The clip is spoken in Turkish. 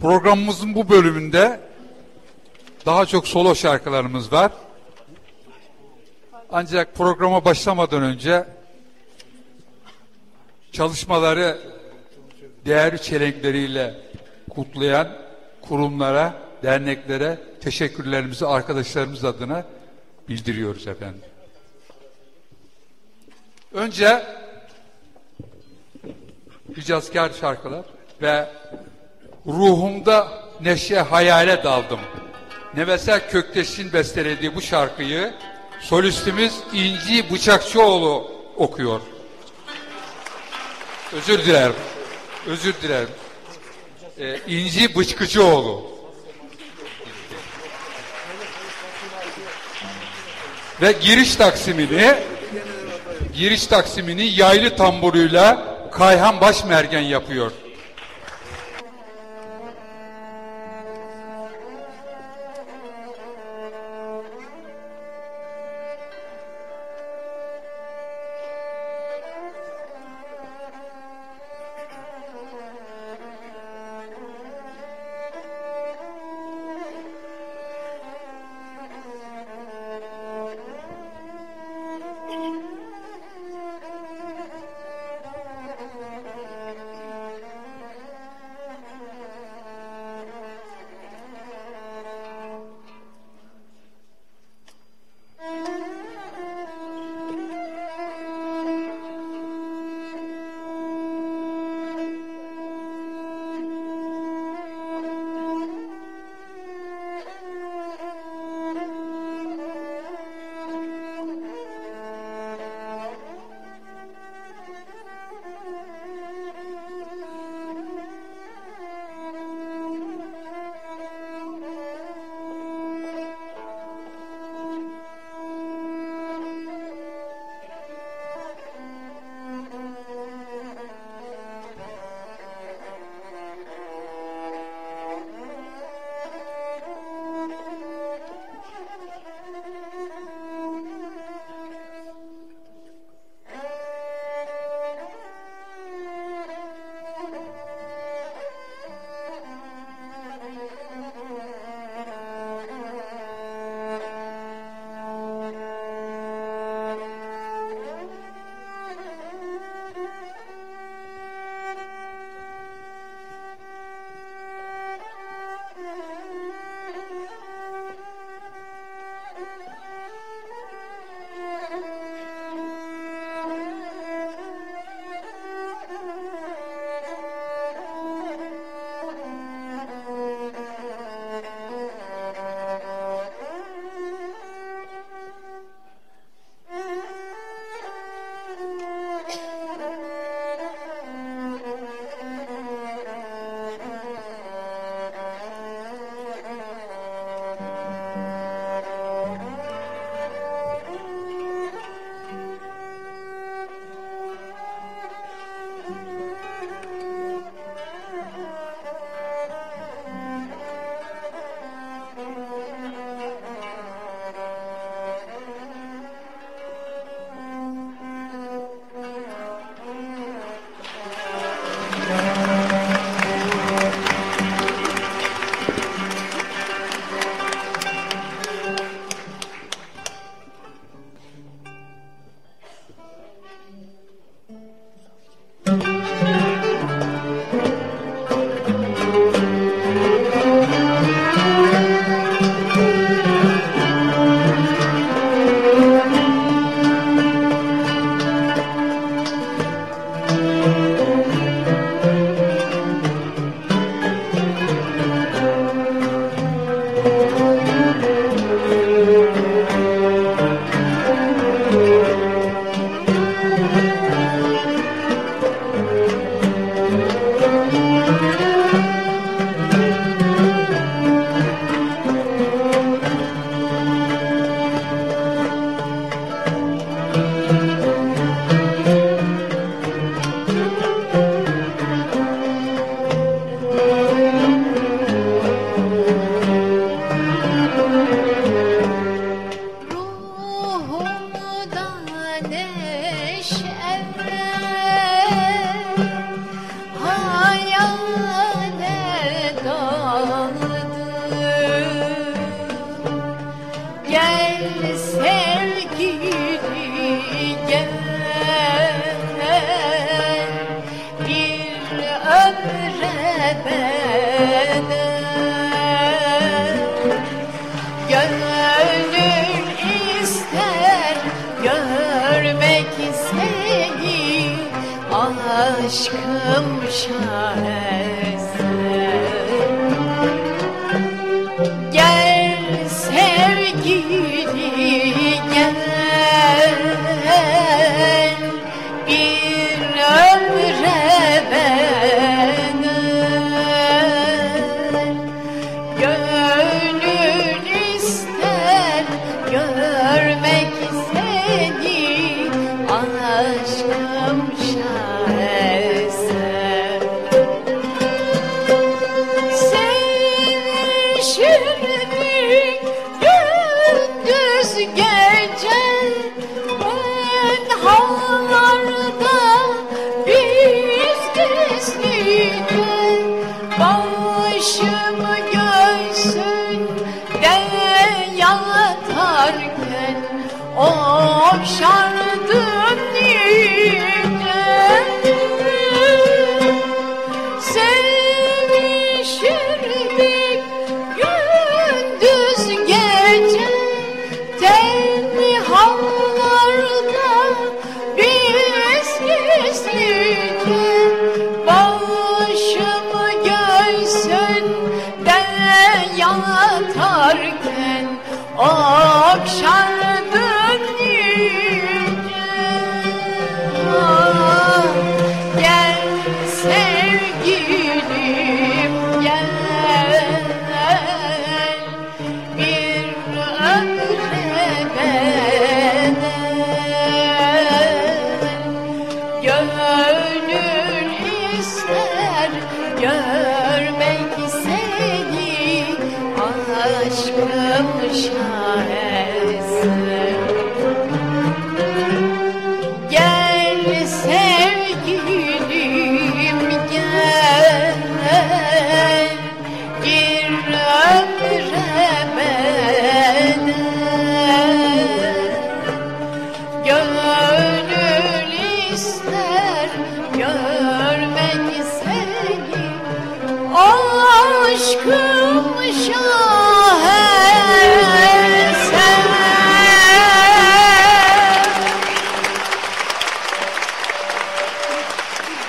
Programımızın bu bölümünde daha çok solo şarkılarımız var. Ancak programa başlamadan önce çalışmaları değerli çelenkleriyle kutlayan kurumlara, derneklere teşekkürlerimizi arkadaşlarımız adına bildiriyoruz efendim. Önce Hicazkar şarkılar ve ruhumda neşe hayale daldım. Nevesel Kökteş'in bestelediği bu şarkıyı solistimiz İnci Bıçakçıoğlu okuyor. Özür dilerim. Özür dilerim. Ee, İnci Bıçkıcıoğlu. Ve giriş taksimini giriş taksimini yaylı tamburuyla Kayhan Başmergen yapıyor. Aşkım şaheser حسنی تو shine. Aşkım şaheser